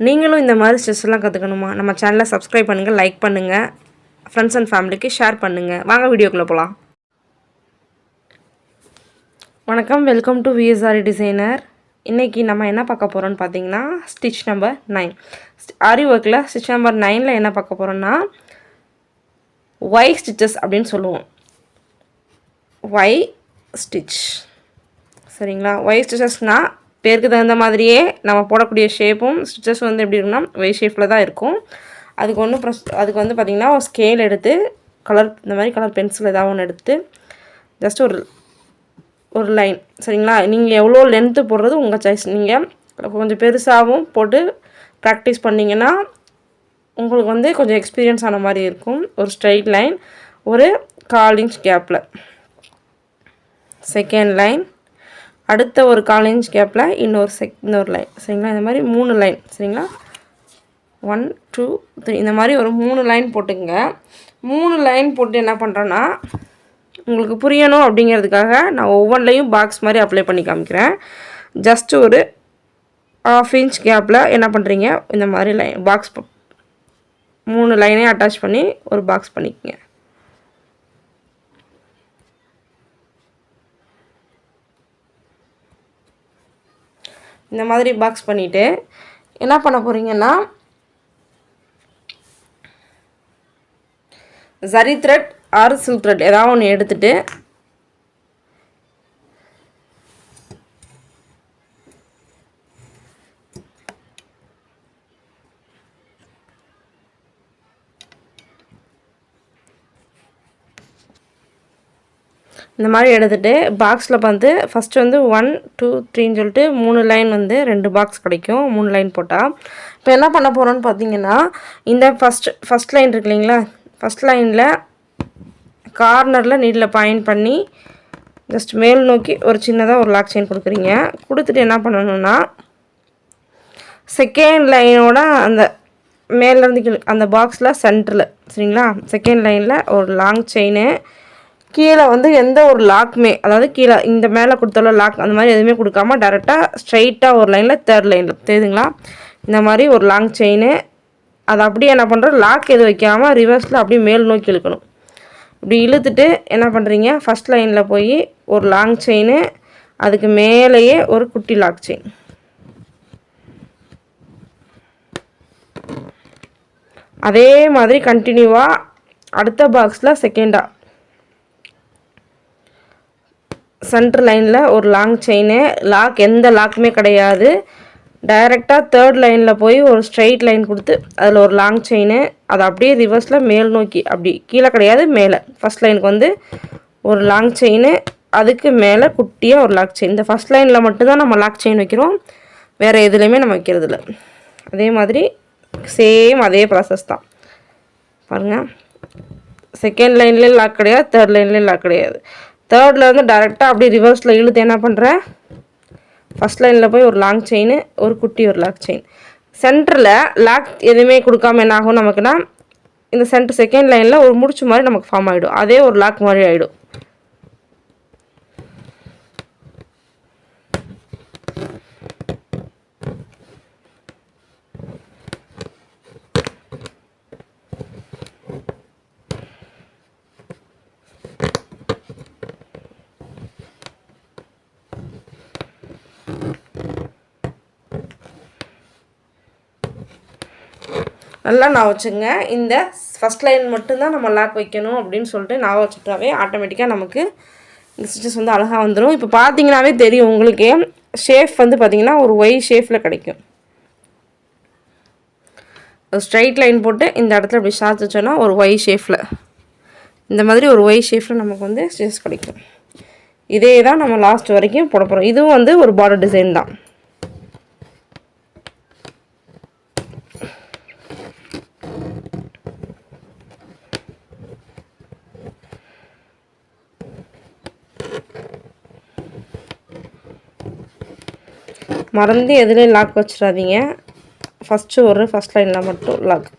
நீங்களும் இந்த மாதிரி ஸ்ட்ரெஸ்லாம் கற்றுக்கணுமா நம்ம சேனலை சப்ஸ்கிரைப் பண்ணுங்கள் லைக் பண்ணுங்கள் ஃப்ரெண்ட்ஸ் அண்ட் ஃபேமிலிக்கு ஷேர் பண்ணுங்கள் வாங்க வீடியோக்குள்ளே போகலாம் வணக்கம் வெல்கம் டு விஎஸ்ஆரி டிசைனர் இன்றைக்கி நம்ம என்ன பார்க்க போகிறோம்னு பார்த்தீங்கன்னா ஸ்டிச் நம்பர் நைன் ஆரி ஒர்க்கில் ஸ்டிச் நம்பர் நைனில் என்ன பார்க்க போகிறோன்னா ஒய் ஸ்டிச்சஸ் அப்படின்னு சொல்லுவோம். ஒய் ஸ்டிச் சரிங்களா? ஒய் ஸ்டிச்சஸ்னால் பேருக்கு தகுந்த மாதிரியே நம்ம போடக்கூடிய ஷேப்பும் ஸ்டிச்சஸ் வந்து எப்படி இருக்குன்னா ஒய் ஷேப்பில் தான் இருக்கும். அதுக்கு ஒன்றும் ப்ரஸ் அதுக்கு வந்து பார்த்திங்கன்னா ஸ்கேல் எடுத்து கலர் இந்த மாதிரி கலர் பென்சில் ஏதாவது ஒன்று எடுத்து ஜஸ்ட் ஒரு ஒரு லைன் சரிங்களா? நீங்கள் எவ்வளோ லென்த்து போடுறது உங்கள் சாய்ஸ் நீங்கள் கொஞ்சம் பெருசாகவும் போட்டு ப்ராக்டிஸ் பண்ணிங்கன்னா உங்களுக்கு வந்து கொஞ்சம் எக்ஸ்பீரியன்ஸ் ஆன மாதிரி இருக்கும். ஒரு ஸ்ட்ரைட் லைன் ஒரு கால் இன்ச் கேப்பில் செகண்ட் லைன் அடுத்த ஒரு கால் இன்ச் கேப்பில் இன்னொரு செக் இன்னொரு லைன் சரிங்களா? இந்த மாதிரி மூணு லைன் சரிங்களா? ஒன் டூ த்ரீ இந்த மாதிரி ஒரு மூணு லைன் போட்டுங்க மூணு லைன் போட்டு என்ன பண்ணுறேன்னா உங்களுக்கு புரியணும் அப்படிங்கிறதுக்காக நான் ஒவ்வொன்றிலையும் பாக்ஸ் மாதிரி அப்ளை பண்ணி காமிக்கிறேன். ஜஸ்ட் ஒரு ஆஃப் இன்ச் கேப்பில் என்ன பண்ணுறீங்க இந்த மாதிரி லைன் பாக்ஸ் மூணு லைனையும் அட்டாச் பண்ணி ஒரு பாக்ஸ் பண்ணிக்கோங்க. இந்த மாதிரி பாக்ஸ் பண்ணிவிட்டு என்ன பண்ண போகிறீங்கன்னா zari thread or silk thread ஏதாவது ஒன்று எடுத்துகிட்டு இந்த மாதிரி எடுத்துகிட்டு பாக்ஸில் வந்து ஃபஸ்ட்டு வந்து ஒன் டூ த்ரீன்னு சொல்லிட்டு மூணு லைன் வந்து ரெண்டு பாக்ஸ் கிடைக்கும். மூணு லைன் போட்டால் இப்போ என்ன பண்ண போகிறோன்னு பார்த்தீங்கன்னா இந்த ஃபஸ்ட் ஃபஸ்ட் லைன் இருக்கு இல்லைங்களா? ஃபஸ்ட் லைனில் கார்னரில் நீடில் பாயிண்ட் பண்ணி ஜஸ்ட் மேல் நோக்கி ஒரு சின்னதாக ஒரு லாக் செயின் கொடுக்குறீங்க. கொடுத்துட்டு என்ன பண்ணணுன்னா செகண்ட் லைனோட அந்த மேலேருந்து அந்த பாக்ஸில் சென்டரில் சரிங்களா? செகண்ட் லைனில் ஒரு லாங் செயினு கீழே வந்து எந்த ஒரு லாக்குமே அதாவது கீழே இந்த மேலே கொடுத்தால லாக் அந்த மாதிரி எதுவுமே கொடுக்காம டேரெக்டாக ஸ்ட்ரைட்டாக ஒரு லைனில் தேர்ட் லைனில் தெரியுதுங்களா? இந்த மாதிரி ஒரு லாங் செயினு அதை அப்படியே என்ன பண்ணுறோம் லாக் எது வைக்காமல் ரிவர்ஸில் அப்படியே மேல் நோக்கி இழுக்கணும். இப்படி இழுத்துட்டு என்ன பண்ணுறீங்க ஃபஸ்ட் லைனில் போய் ஒரு லாங் செயின் அதுக்கு மேலேயே ஒரு குட்டி லாக் செயின் அதே மாதிரி கண்டினியூவாக அடுத்த பாக்ஸில் செகண்டாக சென்ட்ரு லைனில் ஒரு லாங் செயின் லாக் எந்த லாக்குமே கிடையாது. டைரெக்டாக தேர்ட் லைனில் போய் ஒரு ஸ்ட்ரைட் லைன் கொடுத்து அதில் ஒரு லாங் செயின் அதை அப்படியே ரிவர்ஸில் மேல் நோக்கி அப்படி கீழே கிடையாது மேலே. ஃபஸ்ட் லைனுக்கு வந்து ஒரு லாங் செயின் அதுக்கு மேலே குட்டியாக ஒரு லாக் செயின் இந்த ஃபஸ்ட் லைனில் மட்டும்தான் நம்ம லாக் செயின் வைக்கிறோம். வேறு எதுலேயுமே நம்ம வைக்கிறதில்ல. அதே மாதிரி சேம் அதே ப்ராசஸ் தான். பாருங்கள் செகண்ட் லைன்லேயும் லாக் கிடையாது தேர்ட் லைன்லேயும் லாக் கிடையாது. தேர்டில் வந்து டேரெக்டாக அப்படியே ரிவர்ஸில் இழுத்து என்ன பண்ணுறேன் ஃபஸ்ட் லைனில் போய் ஒரு லாங் செயின் ஒரு குட்டி ஒரு லாக் செயின் சென்டரில் லாக் எதுவுமே கொடுக்காம என்ன ஆகும் நமக்குன்னா இந்த சென்டர் செகண்ட் லைனில் ஒரு முடிச்சு மாதிரி நமக்கு ஃபார்ம் ஆகிடும் அதே ஒரு லாக் மாதிரி ஆகிடும் நல்லா நான் வச்சுங்க. இந்த ஃபஸ்ட் லைன் மட்டும்தான் நம்ம லாக் வைக்கணும் அப்படின்னு சொல்லிட்டு நான் வச்சுட்டாவே ஆட்டோமேட்டிக்காக நமக்கு இந்த ஸ்டிச்சஸ் வந்து அழகாக வந்துடும் இப்போ பார்த்தீங்கன்னாவே தெரியும் உங்களுக்கு. ஷேப் வந்து பார்த்திங்கன்னா ஒரு ஒய் ஷேப்பில் கிடைக்கும். ஒரு ஸ்ட்ரைட் லைன் போட்டு இந்த இடத்துல இப்படி சாத்து வச்சோன்னா ஒரு ஒய் ஷேப்பில் இந்த மாதிரி ஒரு ஒய் ஷேப்பில் நமக்கு வந்து ஸ்டிச்சஸ் கிடைக்கும். இதே தான் நம்ம லாஸ்ட் வரைக்கும் போட போகிறோம் இதுவும் வந்து ஒரு பார்டர் டிசைன் தான். மறந்து எதுலேயும் லாக் வச்சிடாதீங்க. ஃபஸ்ட்டு ஒரு ஃபஸ்ட் லைனில் மட்டும் லாக்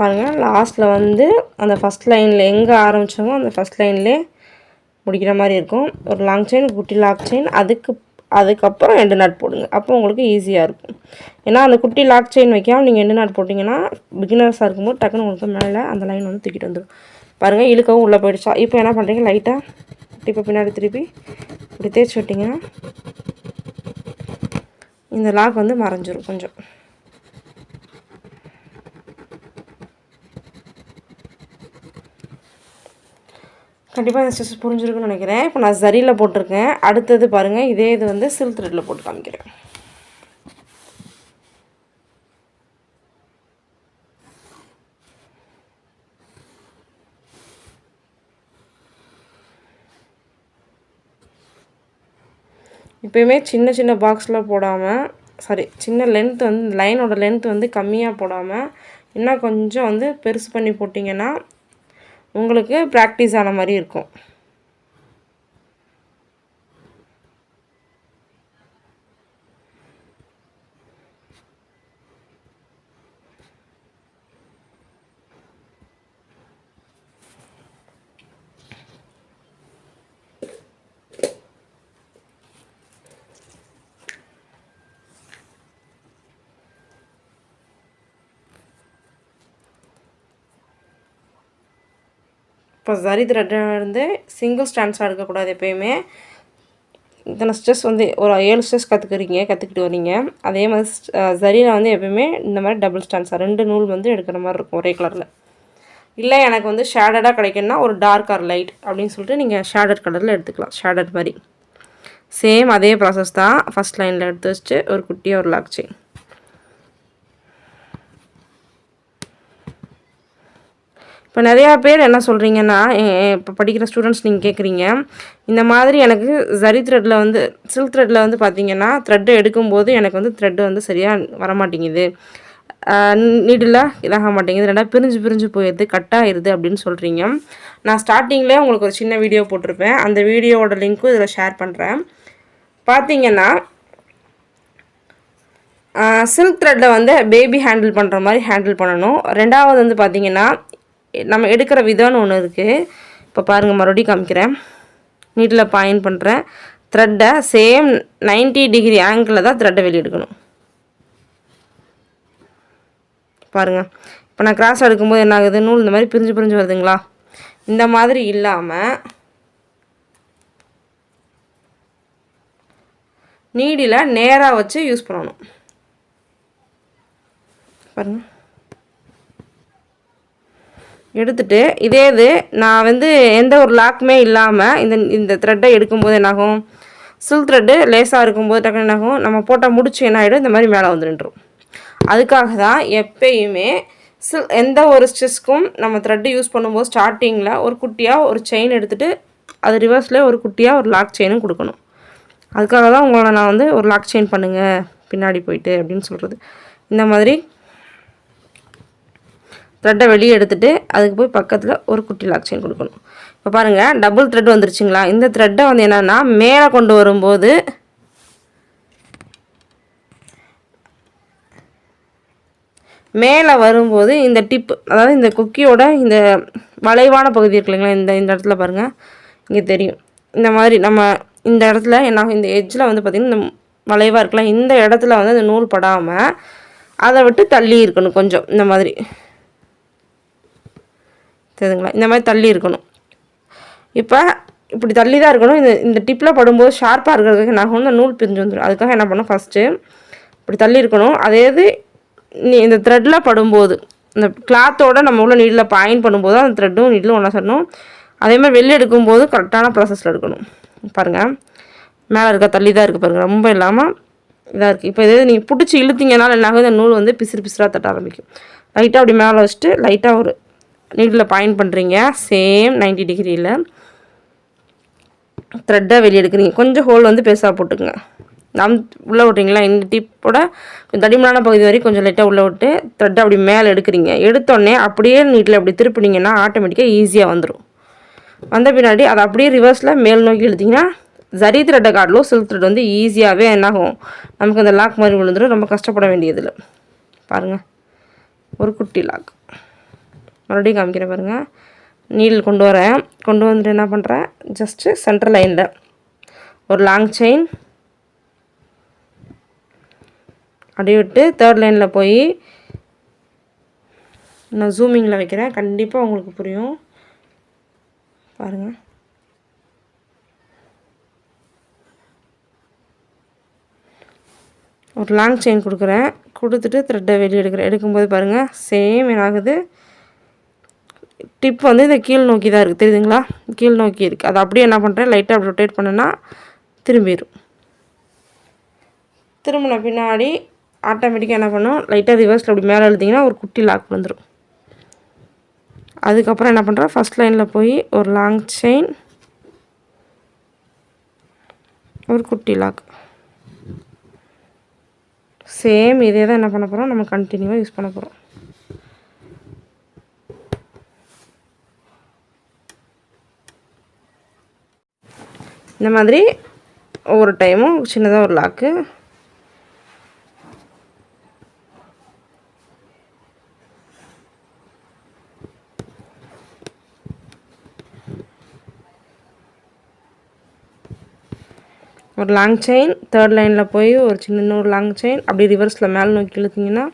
பாருங்கள் லாஸ்ட்டில் வந்து அந்த ஃபஸ்ட் லைனில் எங்கே ஆரம்பித்தோமோ அந்த ஃபஸ்ட் லைன்லேயே முடிக்கிற மாதிரி இருக்கும். ஒரு லாங் செயின் குட்டி லாக் செயின் அதுக்கு அதுக்கப்புறம் எண்டு நாட் போடுங்க. அப்போ உங்களுக்கு ஈஸியாக இருக்கும். ஏன்னா அந்த குட்டி லாக் செயின் வைக்காமல் நீங்கள் எண்டு நாட் போட்டிங்கன்னா பிகினர்ஸாக இருக்கும்போது டக்குன்னு உங்களுக்கு மேலே அந்த லைன் வந்து தூக்கிட்டு வந்துடும் பாருங்கள் இழுக்கவும் உள்ளே போயிடுச்சா? இப்போ என்ன பண்ணுறீங்க லைட்டாக இப்போ பின்னாடி திருப்பி இப்படி தேய்ச்சி விட்டிங்கன்னா இந்த லாக் வந்து மறைஞ்சிரும் கொஞ்சம். கண்டிப்பாக இந்த ஸ்டிச் புரிஞ்சிருக்குன்னு நினைக்கிறேன். இப்போ நான் சரியில் போட்டிருக்கேன். அடுத்தது பாருங்கள் இதே இது வந்து சில்க் த்ரெட்டில் போட்டு காமிக்கிறேன். இப்போயுமே சின்ன சின்ன பாக்ஸில் போடாமல் சாரி சின்ன லென்த் வந்து லைனோட லென்த் வந்து கம்மியாக போடாமல் இன்னும் கொஞ்சம் வந்து பெருசு பண்ணி போட்டிங்கன்னா உங்களுக்கு ப்ராக்டிஸ் ஆன மாதிரி இருக்கும். இப்போ சரி த்ரெட்டாக இருந்து சிங்கிள் ஸ்டாண்ட்ஸாக எடுக்கக்கூடாது எப்போயுமே. இத்தனை ஸ்ட்ரெஸ் வந்து ஒரு ஏழு ஸ்ட்ரெஸ் கற்றுக்குறீங்க கற்றுக்கிட்டு வரீங்க. அதே மாதிரி சரியில் வந்து எப்போயுமே இந்த மாதிரி டபுள் ஸ்டாண்ட்ஸாக ரெண்டு நூல் வந்து எடுக்கிற மாதிரி இருக்கும் ஒரே கலரில் இல்லை எனக்கு வந்து ஷேடடாக கிடைக்குன்னா ஒரு டார்க் ஆர் லைட் அப்படின்னு சொல்லிட்டு நீங்கள் ஷேடட் கலரில் எடுத்துக்கலாம் ஷேடட் மாதிரி. சேம் அதே ப்ராசஸ் தான் ஃபஸ்ட் லைனில் எடுத்து வச்சுட்டு ஒரு குட்டியாக ஒரு லாக் செயின் இப்போ நிறையா பேர் என்ன சொல்கிறீங்கன்னா இப்போ படிக்கிற ஸ்டூடெண்ட்ஸ் நீங்கள் கேட்குறீங்க இந்த மாதிரி எனக்கு ஜரி த்ரெட்டில் வந்து சில்க் த்ரெட்டில் வந்து பார்த்தீங்கன்னா த்ரெட்டு எடுக்கும்போது எனக்கு வந்து த்ரெட்டு வந்து சரியாக வரமாட்டேங்குது. நீடிலாக இதாக மாட்டேங்குது. ரெண்டாவது பிரிஞ்சு பிரிஞ்சு போயிடுது கட் ஆயிடுது அப்படின்னு சொல்கிறீங்க நான் ஸ்டார்டிங்கில் உங்களுக்கு ஒரு சின்ன வீடியோ போட்டிருப்பேன். அந்த வீடியோவோட லிங்க்கும் இதில் ஷேர் பண்ணுறேன் பார்த்தீங்கன்னா சில்க் த்ரெட்டில் வந்து பேபி ஹேண்டில் பண்ணுற மாதிரி ஹேண்டில் பண்ணணும். ரெண்டாவது வந்து பார்த்திங்கன்னா நம்ம எடுக்கிற விதம்னு ஒன்று இருக்குது இப்போ பாருங்கள் மறுபடியும் காமிக்கிறேன். நீட்டில் பாயிண்ட் பண்ணுறேன் த்ரெட்டை சேம் நைன்ட்டி டிகிரி ஆங்கிளில் தான் த்ரெட்டை வெளியே எடுக்கணும். பாருங்கள் இப்போ நான் கிராஸ் எடுக்கும்போது என்ன ஆகுது? நூல் இந்த மாதிரி பிரிஞ்சு பிரிஞ்சு வருதுங்களா? இந்த மாதிரி இல்லாமல் நீடியில் நேராக வச்சு யூஸ் பண்ணணும். பாருங்கள் எடுத்துட்டு இதே இது நான் வந்து எந்த ஒரு லாக்குமே இல்லாமல் இந்த இந்த த்ரெட்டை எடுக்கும்போது என்னாகும்? சில் த்ரெட்டு லேசாக இருக்கும்போது டக்குனு என்னாகும்? நம்ம போட்டால் முடிச்சு என்ன ஆகிடும் இந்த மாதிரி மேலே வந்துடும் அதுக்காக தான் எப்பயுமே சில் எந்த ஒரு ஸ்டிச்க்கும் நம்ம த்ரெட்டு யூஸ் பண்ணும்போது ஸ்டார்டிங்கில் ஒரு குட்டியாக ஒரு செயின் எடுத்துகிட்டு அது ரிவர்ஸில் ஒரு குட்டியாக ஒரு லாக் செயினும் கொடுக்கணும். அதுக்காக தான் உங்களை நான் வந்து ஒரு லாக் செயின் பண்ணுங்கள் பின்னாடி போயிட்டு அப்படின்னு சொல்கிறது இந்த மாதிரி த்ரெட்டை வெளியே எடுத்துகிட்டு அதுக்கு போய் பக்கத்தில் ஒரு குட்டி லாக் செயின் கொடுக்கணும். இப்போ பாருங்கள் டபுள் த்ரெட் வந்துருச்சுங்களா? இந்த த்ரெட்டை வந்து என்னென்னா மேலே கொண்டு வரும்போது மேலே வரும்போது இந்த டிப்பு அதாவது இந்த குக்கியோட இந்த வளைவான பகுதி இருக்கு இல்லைங்களா? இந்த இந்த இடத்துல பாருங்கள் இங்கே தெரியும். இந்த மாதிரி நம்ம இந்த இடத்துல என்ன இந்த எஜ்ஜில் வந்து பார்த்திங்கன்னா இந்த வளைவாக இருக்கலாம் இந்த இடத்துல வந்து அந்த நூல் படாமல் அதை விட்டு தள்ளி இருக்கணும் கொஞ்சம் இந்த மாதிரி. தெரியுதுங்களா இந்த மாதிரி தள்ளி இருக்கணும். இப்போ இப்படி தள்ளி தான் இருக்கணும். இந்த இந்த டிப்பில் படும்போது ஷார்ப்பாக இருக்கிறதுக்கு நான் வந்து நூல் பிரிஞ்சு வந்துடும் அதுக்காக என்ன பண்ணணும் ஃபஸ்ட்டு இப்படி தள்ளி இருக்கணும். அதே இது நீ இந்த த்ரெட்டில் படும்போது இந்த கிளாத்தோட நம்ம உள்ள நீடில் பாயின் பண்ணும்போது அந்த த்ரெட்டும் நீடிலும் ஒன்றா சொல்லணும் அதே மாதிரி வெளியே எடுக்கும்போது கரெக்டான ப்ராசஸில் எடுக்கணும். பாருங்கள் மேலே இருக்க தள்ளி தான் இருக்குது பாருங்கள் ரொம்ப இல்லாமல் இதாக இருக்குது இப்போ இதே நீங்கள் பிடிச்சி இழுத்தீங்கனால என்ன இந்த நூல் வந்து பிசிறு பிசிறாக தட்ட ஆரம்பிக்கும். லைட்டாக அப்படி மேலே வச்சுட்டு லைட்டாக ஒரு நீடில் பாயிண்ட் பண்ணுறீங்க சேம் நைன்டி டிகிரியில் த்ரெட்டாக வெளியே எடுக்கிறீங்க. கொஞ்சம் ஹோல் வந்து பெருசாக போட்டுக்குங்க. நம் உள்ளே விட்றீங்களா? இந்த டிப்போட தடிமனான பகுதி வரைக்கும் கொஞ்சம் லைட்டாக உள்ளே விட்டு த்ரெட்டை அப்படி மேலே எடுக்கிறீங்க. எடுத்தோடனே அப்படியே நீட்டில் அப்படி திருப்பினீங்கன்னா ஆட்டோமேட்டிக்காக ஈஸியாக வந்துடும் வந்த பின்னாடி அதை அப்படியே ரிவர்ஸில் மேல் நோக்கி எழுதிங்கன்னா ஜரி த்ரெட்டை காட்டிலும் சில்க் த்ரெட் வந்து ஈஸியாகவே என்னாகும் நமக்கு அந்த லாக் மாதிரி விழுந்துடும் ரொம்ப கஷ்டப்பட வேண்டியதில்லை. பாருங்கள் ஒரு குட்டி லாக் மறுபடியும் காமிக்கிறேன் பாருங்கள் நீடில் கொண்டு வரேன். கொண்டு வந்துட்டு என்ன பண்ணுறேன் ஜஸ்ட்டு சென்ட்ரல் லைனில் ஒரு லாங் செயின் அப்படியே விட்டு தேர்ட் லைனில் போய் நான் ஜூமிங்கில் வைக்கிறேன். கண்டிப்பாக உங்களுக்கு புரியும். பாருங்கள் ஒரு லாங் செயின் கொடுக்குறேன். கொடுத்துட்டு த்ரெட்டை வெளியே எடுக்கிறேன். எடுக்கும்போது பாருங்கள் சேம் என்னாகுது? டிப் வந்து இந்த கீழ் நோக்கி தான் இருக்குது தெரியுதுங்களா? கீழ் நோக்கி இருக்குது அதை அப்படியே என்ன பண்ணுறேன் லைட்டாக அப்படி ரொட்டேட் பண்ணேன்னா திரும்பிடும் திரும்பின பின்னாடி ஆட்டோமேட்டிக்காக என்ன பண்ணும்? லைட்டாக ரிவர்ஸில் அப்படி மேலே எழுதிங்கன்னா ஒரு குட்டி லாக் வந்துடும் அதுக்கப்புறம் என்ன பண்ணுறேன் ஃபஸ்ட் லைனில் போய் ஒரு லாங் செயின் ஒரு குட்டி லாக் சேம் இதே தான் என்ன பண்ண போகிறோம் நம்ம கண்டினியூவாக யூஸ் பண்ண போகிறோம் இந்த மாதிரி ஒவ்வொரு டைமும் சின்னதாக ஒரு லாக்கு ஒரு லாங் செயின் தேர்ட் லைனில் போய் ஒரு சின்ன இன்னொரு லாங் செயின் அப்படி ரிவர்ஸில் மேலே நோக்கி இழுத்திங்கன்னா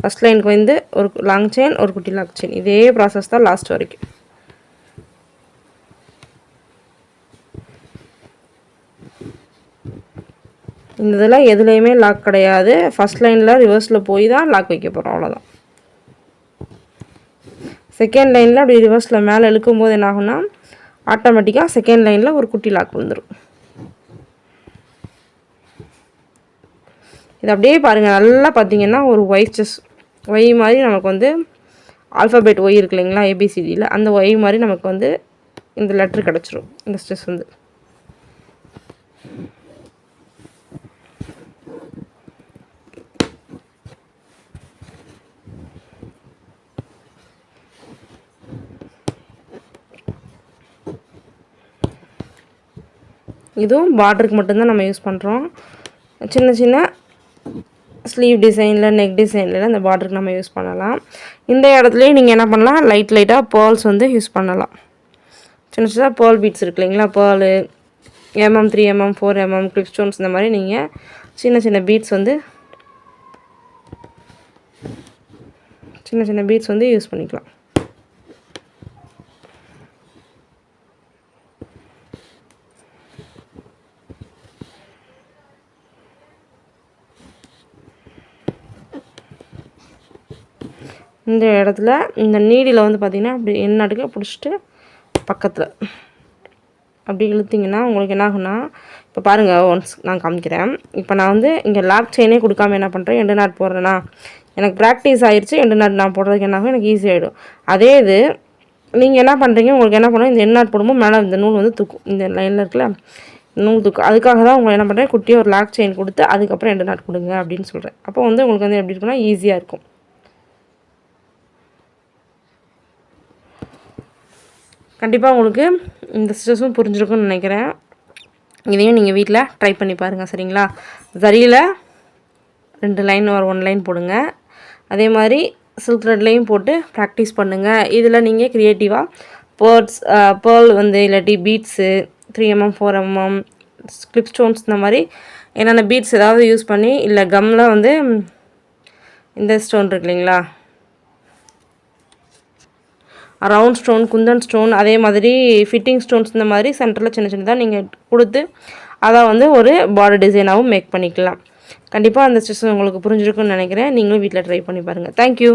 ஃபஸ்ட் லைனுக்கு வந்து ஒரு லாங் செயின் ஒரு குட்டி லாங் செயின் இதே ப்ராசஸ் தான் லாஸ்ட் வரைக்கும். இந்த இதெல்லாம் எதுலேயுமே லாக் கிடையாது. ஃபஸ்ட் லைனில் ரிவர்ஸில் போய் தான் லாக் வைக்க போகிறோம் அவ்வளோதான் செகண்ட் லைனில் அப்படி ரிவர்ஸில் மேலே இழுக்கும்போது என்ன ஆகும்னா ஆட்டோமேட்டிக்காக செகண்ட் லைனில் ஒரு குட்டி லாக் வந்துடும் இது அப்படியே பாருங்கள் நல்லா பார்த்தீங்கன்னா ஒரு ஒய் செஸ் ஒய் மாதிரி நமக்கு வந்து ஆல்ஃபபெட் ஒய் இருக்கு இல்லைங்களா ஏபிசிடியில் அந்த ஒய் மாதிரி நமக்கு வந்து இந்த லெட்ரு கிடச்சிரும். இந்த ஸ்ட்ரெஸ் வந்து. இதுவும் பார்டருக்கு மட்டும்தான் நம்ம யூஸ் பண்ணுறோம் சின்ன சின்ன ஸ்லீவ் டிசைனில் நெக் டிசைனில் இந்த பார்டருக்கு நம்ம யூஸ் பண்ணலாம். இந்த இடத்துலையும் நீங்கள் என்ன பண்ணலாம்? லைட் லைட்டாக பேர்ல்ஸ் வந்து யூஸ் பண்ணலாம். சின்ன சின்ன பேர்ல் பீட்ஸ் இருக்கு இல்லைங்களா? Pearl MM three MM four MM clip stones இந்த மாதிரி நீங்கள் சின்ன சின்ன பீட்ஸ் வந்து சின்ன சின்ன பீட்ஸ் வந்து யூஸ் பண்ணிக்கலாம். இந்த இடத்துல இந்த நீடியில் வந்து பார்த்திங்கன்னா அப்படி என்னாட்டுக்கு பிடிச்சிட்டு பக்கத்தில். அப்படி இழுத்திங்கன்னா உங்களுக்கு என்ன ஆகுனா இப்போ பாருங்கள் ஒன்ஸ் நான் காமிக்கிறேன். இப்போ நான் வந்து இங்கே லாக் செயினே கொடுக்காம என்ன பண்ணுறேன் எண்டு நாட் போடுறேன்னா எனக்கு ப்ராக்டிஸ் ஆயிடுச்சு எண்டு நாட் நான் போடுறதுக்கு என்ன ஆகும்? எனக்கு ஈஸி ஆகிடும் அதே இது நீங்கள் என்ன பண்ணுறீங்க உங்களுக்கு என்ன பண்ணுவோம் இந்த எண்ணாட் நாட் போடும்போது மேலே இந்த நூல் வந்து தூக்கும். இந்த லைனில் இருக்குல்ல நூல் தூக்கும் அதுக்காக தான் உங்களை என்ன பண்ணுறேன் குட்டியாக ஒரு லாக் செயின் கொடுத்து அதுக்கப்புறம் எண்டு நாட் கொடுங்க அப்படின்னு சொல்கிறேன் அப்போ வந்து உங்களுக்கு வந்து எப்படி இருக்குன்னா ஈஸியாக இருக்கும். கண்டிப்பாக உங்களுக்கு இந்த ஸ்ட்ரெஸ்ஸும் புரிஞ்சிருக்கும்னு நினைக்கிறேன். இதையும் நீங்கள் வீட்டில் ட்ரை பண்ணி பாருங்கள் சரிங்களா? சரியில் ரெண்டு லைன் ஒரு ஒன் லைன் போடுங்க. அதே மாதிரி சில்க் த்ரெட்லேயும் போட்டு ப்ராக்டிஸ் பண்ணுங்கள் இதில் நீங்கள் க்ரியேட்டிவாக பேர்ட்ஸ் பேர்ல் வந்து இல்லாட்டி beads three MM four MM clip stones இந்த மாதிரி என்னென்ன பீட்ஸ் ஏதாவது யூஸ் பண்ணி இல்லை கம்மில் வந்து இந்த ஸ்டோன் இருக்கு இல்லைங்களா? ரவுண்ட் ஸ்டோன் குந்தன் ஸ்டோன் அதே மாதிரி ஃபிட்டிங் ஸ்டோன்ஸ் இந்த மாதிரி சென்டரில் சின்ன சின்னதாக நீங்கள் கொடுத்து அதை வந்து ஒரு பார்டர் டிசைனாகவும் மேக் பண்ணிக்கலாம். கண்டிப்பாக அந்த ஸ்டிச் உங்களுக்கு புரிஞ்சிருக்குன்னு நினைக்கிறேன். நீங்களும் வீட்டில் ட்ரை பண்ணி பாருங்கள் தேங்க்யூ